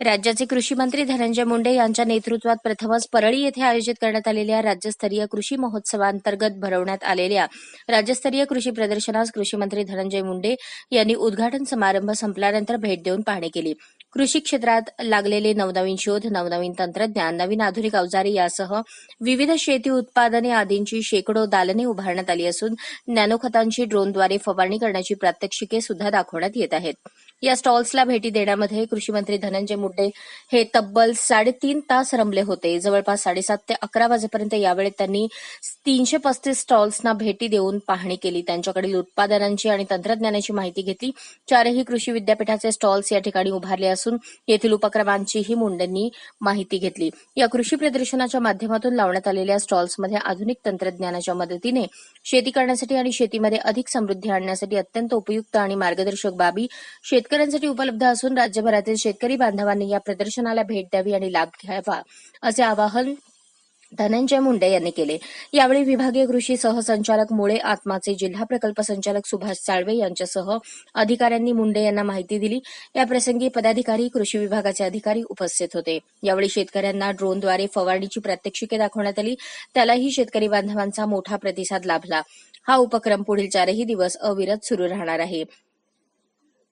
राज्याचे कृषी मंत्री धनंजय मुंडे यांच्या नेतृत्वात प्रथमच परळी येथे आयोजित करण्यात आलेल्या राज्यस्तरीय कृषी महोत्सवांतर्गत भरवण्यात आलेल्या राज्यस्तरीय कृषी प्रदर्शनास कृषी मंत्री धनंजय मुंडे यांनी उद्घाटन समारंभ संपल्यानंतर भेट देऊन पाहणी केली. कृषी क्षेत्रात लागलेले नवनवीन शोध नवनवीन तंत्रज्ञान नवीन आधुनिक अवजारे यासह विविध शेती उत्पादने आदींची शेकडो दालने उभारण्यात आली असून नॅनोखतांची ड्रोनद्वारे फवारणी करण्याची प्रात्यक्षिके सुद्धा दाखवण्यात येत आहेत. या स्टॉल्सला भेटी देण्यामध्ये कृषी मंत्री धनंजय मुंडे हे तब्बल साडेतीन तास रमले होते. जवळपास साडेसात ते अकरा वाजेपर्यंत यावेळी त्यांनी तीनशे पस्तीस स्टॉल्सना भेटी देऊन पाहणी केली. त्यांच्याकडील उत्पादनांची आणि तंत्रज्ञानाची माहिती घेतली. चारही कृषी विद्यापीठाचे स्टॉल्स या ठिकाणी उभारले असून येथील उपक्रमांचीही मुंडेंनी माहिती घेतली. या कृषी प्रदर्शनाच्या माध्यमातून लावण्यात आलेल्या स्टॉल्समध्ये आधुनिक तंत्रज्ञानाच्या मदतीने शेती करण्यासाठी आणि शेतीमध्ये अधिक समृद्धी आणण्यासाठी अत्यंत उपयुक्त आणि मार्गदर्शक बाबी शेतकऱ्यांसाठी उपलब्ध असून राज्यभरातील शेतकरी बांधवांनी या प्रदर्शनाला भेट द्यावी आणि लाभ घ्यावा असे आवाहन धनंजय मुंडे यांनी केले. यावेळी विभागीय कृषी सहसंचालक मुळे आत्माचे जिल्हा प्रकल्प संचालक सुभाष साळवे यांच्यासह अधिकाऱ्यांनी मुंडे यांना माहिती दिली. याप्रसंगी पदाधिकारी कृषी विभागाचे अधिकारी उपस्थित होते. यावेळी शेतकऱ्यांना ड्रोनद्वारे फवारणीची प्रात्यक्षिके दाखवण्यात आली. त्यालाही शेतकरी बांधवांचा मोठा प्रतिसाद लाभला. हा उपक्रम पुढील चारही दिवस अविरत सुरू राहणार आहे.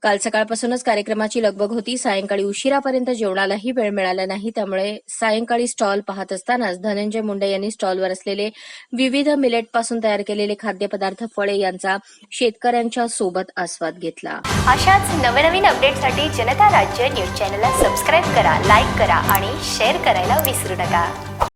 काल सकाळपासूनच कार्यक्रमाची लगबग होती. सायंकाळी उशिरापर्यंत जेवणालाही वेळ मिळाला नाही. त्यामुळे सायंकाळी स्टॉल पाहत असतानाच धनंजय मुंडे यांनी स्टॉलवर असलेले विविध मिलेटपासून तयार केलेले खाद्यपदार्थ फळे यांचा शेतकऱ्यांच्या सोबत आस्वाद घेतला. अशाच नवनवीन अपडेटसाठी जनता राज्य न्यूज चॅनलला सबस्क्राईब करा लाईक करा आणि शेअर करायला विसरू नका.